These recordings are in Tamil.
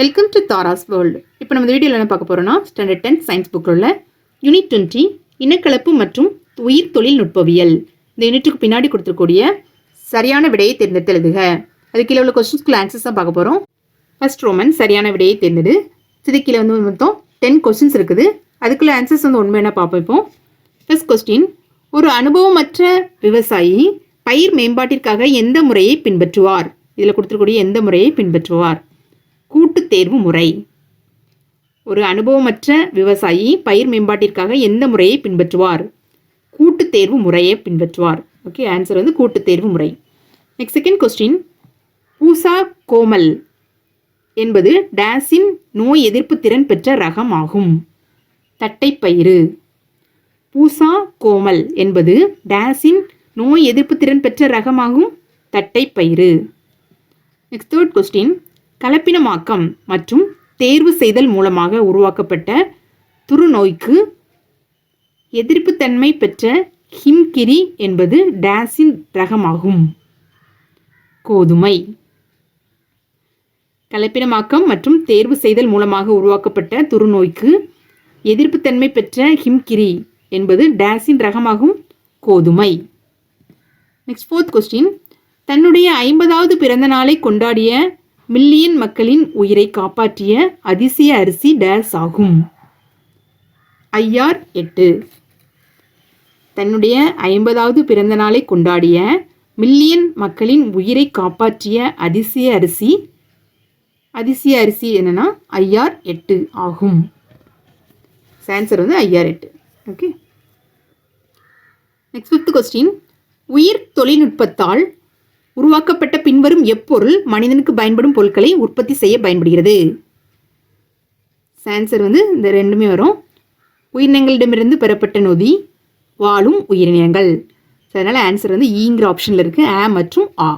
வெல்கம் டு தாராஸ் வேர்ல்டு இப்போ நம்ம இந்த வீடியோவில் என்ன பார்க்க போகிறோம்னா ஸ்டாண்டர்ட் டென்த் சயின்ஸ் புக்கில் உள்ள யூனிட் டுவெண்ட்டி இனக்கலப்பு மற்றும் உயிர் தொழில்நுட்பவியல். இந்த யூனிட்டுக்கு பின்னாடி கொடுத்துருக்கூடிய சரியான விடையை தேர்ந்தெடுத்து எழுதுக. அது கீழே உள்ள கொஸ்டின்ஸ்க்குள்ள ஆன்சர்ஸ் தான் பார்க்க போகிறோம் ஃபர்ஸ்ட் ரோமன் சரியான விடையை தேர்ந்தெடு. இது கீழே வந்து மொத்தம் டென் கொஸ்டின்ஸ் இருக்குது. அதுக்குள்ள ஆன்சர்ஸ் வந்து உண்மை என்ன பார்ப்போம் இப்போ? ஃபர்ஸ்ட் கொஸ்டின் ஒரு அனுபவமற்ற விவசாயி பயிர் மேம்பாட்டிற்காக எந்த முறையை பின்பற்றுவார்? இதில் கொடுத்துருக்கூடிய எந்த முறையை பின்பற்றுவார்? கூட்டுத் தேர்வு முறை. ஒரு அனுபவமற்ற விவசாயி பயிர் மேம்பாட்டிற்காக எந்த முறையை பின்பற்றுவார்? கூட்டுத் தேர்வு முறையை பின்பற்றுவார். ஓகே ஆன்சர் வந்து கூட்டுத் தேர்வு முறை. Next second question Pusa Komal என்பது டேஸின் நோய் எதிர்ப்பு திறன் பெற்ற ரகம் ஆகும். தட்டைப்பயிறு பூசா கோமல் என்பது டேஸின் நோய் எதிர்ப்பு திறன் பெற்ற ரகமாகும் தட்டைப்பயிறு நெக்ஸ்ட் தேர்ட் கொஸ்டின் கலப்பினமாக்கம் மற்றும் தேர்வு செய்தல் மூலமாக உருவாக்கப்பட்ட துருநோய்க்கு எதிர்ப்புத்தன்மை பெற்ற ஹிம்கிரி என்பது டேஸின் ரகமாகும். கோதுமை. கலப்பினமாக்கம் மற்றும் தேர்வு செய்தல் மூலமாக உருவாக்கப்பட்ட துருநோய்க்கு எதிர்ப்புத்தன்மை பெற்ற ஹிம்கிரி என்பது டேஸின் ரகமாகும். கோதுமை. நெக்ஸ்ட் ஃபோர்த் கொஸ்டின் தன்னுடைய ஐம்பதாவது பிறந்த நாளை கொண்டாடிய மில்லியன் மக்களின் உயிரை காப்பாற்றிய அதிசய அரிசி டேஸ் ஆகும். ஐஆர் எட்டு. தன்னுடைய ஐம்பதாவது பிறந்த நாளை கொண்டாடிய மில்லியன் மக்களின் உயிரை காப்பாற்றிய அதிசய அரிசி அதிசய அரிசி என்னன்னா ஐஆர் எட்டு ஆகும். ஆன்சர் வந்து ஐஆர் எட்டு. ஓகே நெக்ஸ்ட் ஃபிஃப்த் கொஸ்டின் உயிர் தொழில்நுட்பத்தால் உருவாக்கப்பட்ட பின்வரும் எப்பொருள் மனிதனுக்கு பயன்படும் பொருட்களை உற்பத்தி செய்ய பயன்படுகிறது. ஆன்சர் வந்து இந்த ரெண்டுமே வரும். உயிரினங்களிடமிருந்து பெறப்பட்ட நொதி வாழும் உயிரினங்கள். ஸோ அதனால் ஆன்சர் வந்து ஈங்கிற ஆப்ஷனில் இருக்குது ஆ மற்றும் ஆ.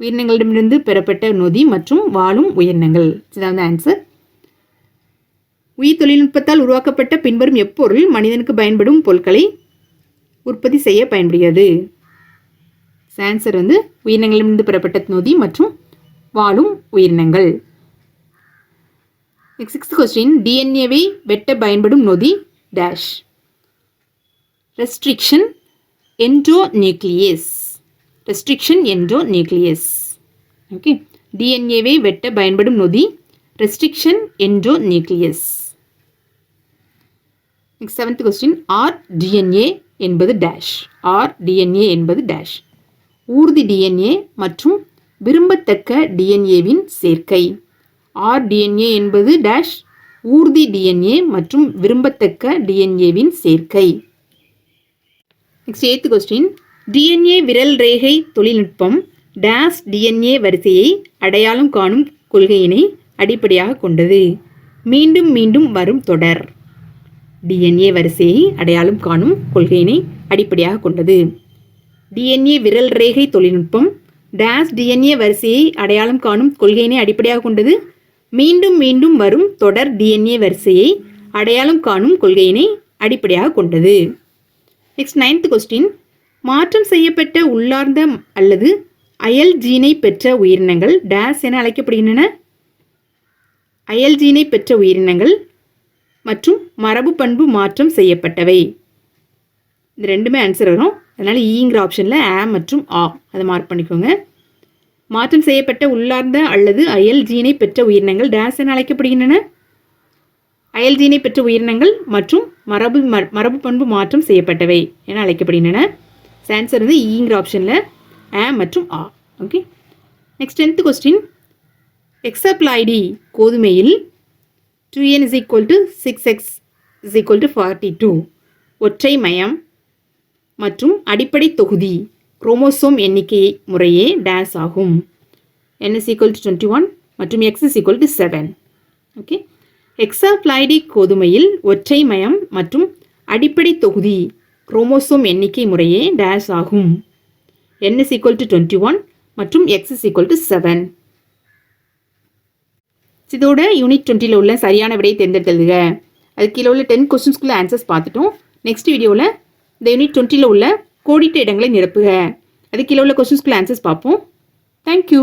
உயிரினங்களிடமிருந்து பெறப்பட்ட நொதி மற்றும் வாழும் உயிரினங்கள். இதுதான் வந்து ஆன்சர் உயிர் தொழில்நுட்பத்தால் உருவாக்கப்பட்ட பின்வரும் எப்பொருள் மனிதனுக்கு பயன்படும் பொருட்களை உற்பத்தி செய்ய பயன்படுகிறது. ஆன்சர் வந்து உயிரினங்களிலிருந்து பெறப்பட்ட நொதி மற்றும் வாழும் உயிரினங்கள். சிக்ஸ்த் கொஸ்டின் டிஎன்ஏவை வெட்ட பயன்படும் நொதி dash restriction endonuclease restriction endonuclease okay டிஎன்ஏவை வெட்ட பயன்படும் நொதி restriction endonuclease next seventh question R DNA என்பது டேஷ் ஆர் டிஎன்ஏ என்பது டேஷ் ஊர்தி டிஎன்ஏ மற்றும் விரும்பத்தக்க டிஎன்ஏவின் சேர்க்கை. ஆர் டிஎன்ஏ என்பது டேஷ் ஊர்தி டிஎன்ஏ மற்றும் விரும்பத்தக்க டிஎன்ஏவின் சேர்க்கை. நெக்ஸ்ட் எய்த் கொஸ்டின் டிஎன்ஏ விரல் ரேகை தொழில்நுட்பம் டேஷ் டிஎன்ஏ வரிசையை அடையாளம் காணும் கொள்கையினை அடிப்படையாக கொண்டது. மீண்டும் மீண்டும் வரும் தொடர். டிஎன்ஏ வரிசையை அடையாளம் காணும் கொள்கையினை அடிப்படையாக கொண்டது. டிஎன்ஏ விரல் ரேகை தொழில்நுட்பம். டேஸ் டிஎன்ஏ வரிசையை அடையாளம் காணும் கொள்கையினை அடிப்படையாக கொண்டது. மீண்டும் மீண்டும் வரும் தொடர் டிஎன்ஏ வரிசையை அடையாளம் காணும் கொள்கையினை அடிப்படையாக கொண்டது. நெக்ஸ்ட் நைன்த் கொஸ்டின் மாற்றம் செய்யப்பட்ட உள்ளார்ந்த அல்லது அயல் ஜீனை பெற்ற உயிரினங்கள் டேஸ் என அழைக்கப்படுகின்றன. அயல் ஜீனை பெற்ற உயிரினங்கள் மற்றும் மரபு பண்பு மாற்றம் செய்யப்பட்டவை. இந்த ரெண்டுமே ஆன்சர் வரும். அதனால் ஈங்கிற ஆப்ஷனில் ஆ மற்றும் ஆ அதை மார்க் பண்ணிக்கோங்க. மாற்றம் செய்யப்பட்ட உள்ளார்ந்த அல்லது அயல் ஜீனை பெற்ற உயிரினங்கள் டேஸ் என அழைக்கப்படுகின்றன. அயல் ஜீனை பெற்ற உயிரினங்கள் மற்றும் மரபு மரபு பண்பு மாற்றம் செய்யப்பட்டவை என அழைக்கப்படுகின்றன. ஆன்சர் வந்து ஈங்கிற ஆப்ஷனில் ஆ மற்றும் ஆ okay next tenth question hexaploidy கோதுமையில் two N is equal to six X is equal to forty two ஒற்றை மயம் மற்றும் அடிப்படை தொகுதி குரோமோசோம் எண்ணிக்கை முறையே டேஸ் ஆகும். N is equal to twenty one மற்றும் X is equal to seven okay hexaploidy கோதுமையில் ஒற்றை மயம் மற்றும் அடிப்படை தொகுதி குரோமோசோம் எண்ணிக்கை முறையே டேஸ் ஆகும். N is equal to twenty one மற்றும் X is equal to seven இதோட யூனிட் டுவெண்ட்டியில் உள்ள சரியான விடையை தேர்ந்தெடுத்ததுக அது கீழே உள்ள டென் கொஸ்டின்ஸ்குள்ளே ஆன்சர்ஸ் பார்த்துட்டோம். நெக்ஸ்ட் வீடியோவில் இந்த யூனிட் டுவெண்ட்டியில் உள்ள கோடிட்ட இடங்களை நிரப்புக. அது கீழே உள்ள கொஸ்டின்ஸ்குள்ள ஆன்சர்ஸ் பார்ப்போம். தேங்க்யூ